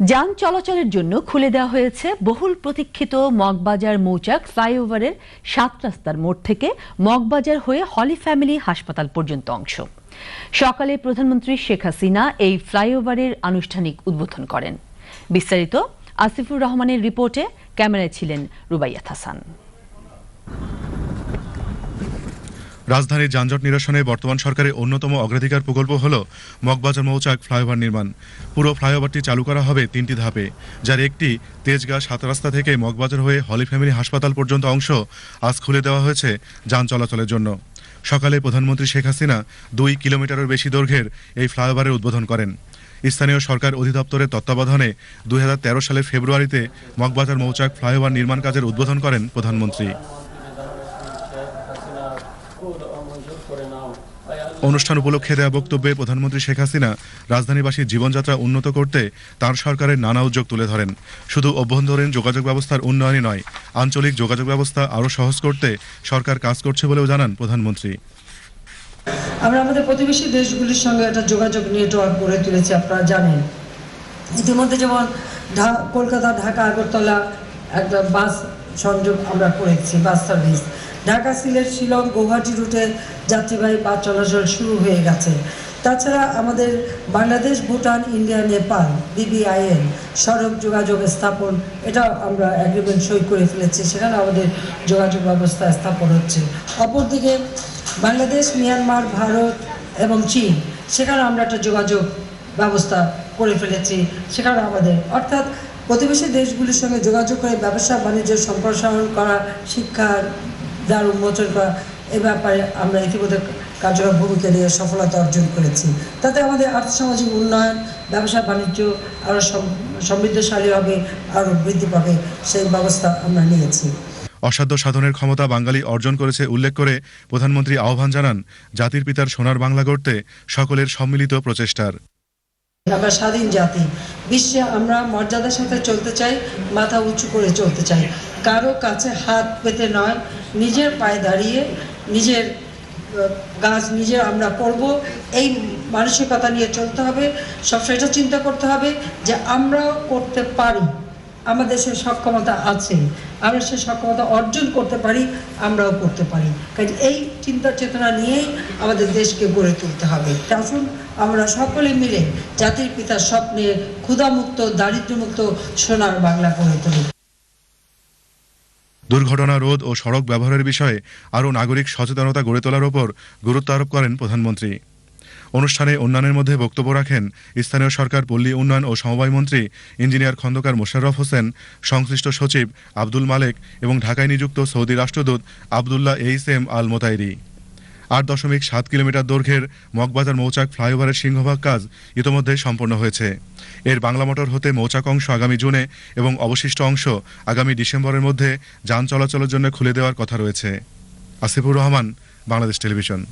যান চলাচলের জন্য খুলে দেওয়া হয়েছে বহুল প্রতীক্ষিত মগবাজার মৌচাক ফ্লাইওভারের সাত রাস্তার মোড় থেকে মগবাজার হয়ে হলি ফ্যামিলি হাসপাতাল পর্যন্ত অংশ। সকালে প্রধানমন্ত্রী শেখ হাসিনা এই ফ্লাইওভারের আনুষ্ঠানিক উদ্বোধন করেন। বিস্তারিত আসিফুর রহমানের রিপোর্টে ক্যামেরায় ছিলেন রুবাইয়া হাসান। রাজধানীর যানজট নিরসনে বর্তমান সরকারের অন্যতম অগ্রাধিকার প্রকল্প হল মগবাজার মৌচাক ফ্লাইওভার নির্মাণ। পুরো ফ্লাইওভারটি চালু করা হবে তিনটি ধাপে, যার একটি তেজগাঁ সাত রাস্তা থেকে মগবাজার হয়ে হলি ফ্যামিলি হাসপাতাল পর্যন্ত অংশ আজ খুলে দেওয়া হয়েছে যান চলাচলের জন্য। সকালে প্রধানমন্ত্রী শেখ হাসিনা দুই কিলোমিটারের বেশি দৈর্ঘ্যের এই ফ্লাইওভারের উদ্বোধন করেন। স্থানীয় সরকার অধিদপ্তরের তত্ত্বাবধানে দু হাজার তেরো সালের ফেব্রুয়ারিতে মগবাজার মৌচাক ফ্লাইওভার নির্মাণ কাজের উদ্বোধন করেন প্রধানমন্ত্রী। অনুষ্ঠান উপলক্ষে দেওয়া বক্তব্যে প্রধানমন্ত্রী শেখ হাসিনা রাজধানীবাসীর জীবনযাত্রা উন্নত করতে তার সরকারের নানা উদ্যোগ তুলে ধরেন। শুধু অভ্যন্তরীণ যোগাযোগ ব্যবস্থার উন্নয়নই নয়, আঞ্চলিক যোগাযোগ ব্যবস্থা আরও সহজ করতে সরকার কাজ করছে বলেও জানান প্রধানমন্ত্রী। আমরা আমাদের প্রতিবেশী দেশগুলির সঙ্গে একটা যোগাযোগ নেটওয়ার্ক গড়ে তুলেছি, আপনারা জানেন। ইতিমধ্যে যেমন কলকাতা, ঢাকা, আগরতলা একটা বাস সংযোগ আমরা করেছি, বাস সার্ভিস। ঢাকা সিলেট, শিলং, গৌহাটি রুটে যাত্রীবাহী বাস চলাচল শুরু হয়ে গেছে। তাছাড়া আমাদের বাংলাদেশ, ভুটান, ইন্ডিয়া, নেপাল, বিবিআইএন সড়ক যোগাযোগ স্থাপন এটা আমরা অ্যাগ্রিমেন্ট সই করে ফেলেছি সেখানে আমাদের যোগাযোগ ব্যবস্থা স্থাপন হচ্ছে। অপরদিকে বাংলাদেশ, মিয়ানমার, ভারত এবং চীন, সেখানে আমরা একটা যোগাযোগ ব্যবস্থা করে ফেলেছি, সেখানে আমাদের, অর্থাৎ প্রতিবেশী দেশগুলির সঙ্গে যোগাযোগ করে ব্যবসা বাণিজ্য সম্প্রসারণ করা, শিক্ষার দ্বার উন্মোচন করা এ ব্যাপারে আমরা ইতিমধ্যে কার্যকর ভূমিকা নিয়ে সফলতা অর্জন করেছি। তাতে আমাদের আর্থসামাজিক উন্নয়ন ব্যবসা বাণিজ্য আরও সমৃদ্ধশালী হবে আরও বৃদ্ধি পাবে সেই ব্যবস্থা আমরা নিয়েছি। অসাধ্য সাধনের ক্ষমতা বাঙালি অর্জন করেছে উল্লেখ করে প্রধানমন্ত্রী আহ্বান জানান জাতির পিতার সোনার বাংলা গড়তে সকলের সম্মিলিত প্রচেষ্টার। আমরা স্বাধীন জাতি। বিশ্বে আমরা মর্যাদার সাথে চলতে চাই মাথা উঁচু করে চলতে চাই। কারও কাছে হাত পেতে নয়, নিজের পায়ে দাঁড়িয়ে নিজের গাছ নিজে আমরা করব। এই মানসিকতা নিয়ে চলতে হবে, সবসময় এটা চিন্তা করতে হবে যে আমরাও করতে পারি, আমাদের সে সক্ষমতা আছে, আমরা সে সক্ষমতা অর্জন করতে পারি, আমরাও করতে পারি। কাজে এই চিন্তা চেতনা নিয়েই আমাদের দেশকে গড়ে তুলতে হবে। আসুন, আমরা সকলে মিলে জাতির পিতার স্বপ্নে ক্ষুধামুক্ত, দারিদ্র্যমুক্ত সোনার বাংলা গড়ে তুলি। দুর্ঘটনা, রোধ ও সড়ক ব্যবহারের বিষয়ে আরও নাগরিক সচেতনতা গড়ে তোলার ওপর গুরুত্ব আরোপ করেন প্রধানমন্ত্রী। অনুষ্ঠানে অন্যান্যের মধ্যে বক্তব্য রাখেন স্থানীয় সরকার, পল্লী উন্নয়ন ও সমবায় মন্ত্রী ইঞ্জিনিয়ার খন্দকার মোশাররফ হোসেন, সংশ্লিষ্ট সচিব আব্দুল মালেক এবং ঢাকায় নিযুক্ত সৌদি রাষ্ট্রদূত Abdullah H M Al Mutairi আট দশমিক সাত কিলোমিটার দৈর্ঘ্যের মগবাজার মৌচাক ফ্লাইওভারের সিংহভাগ কাজ ইতোমধ্যে সম্পন্ন হয়েছে। এর বাংলা মোটর হতে মৌচাক অংশ আগামী জুনে এবং অবশিষ্ট অংশ আগামী ডিসেম্বরের মধ্যে যান চলাচলের জন্য খুলে দেওয়ার কথা রয়েছে। আসিফুর রহমান, বাংলাদেশ টেলিভিশন।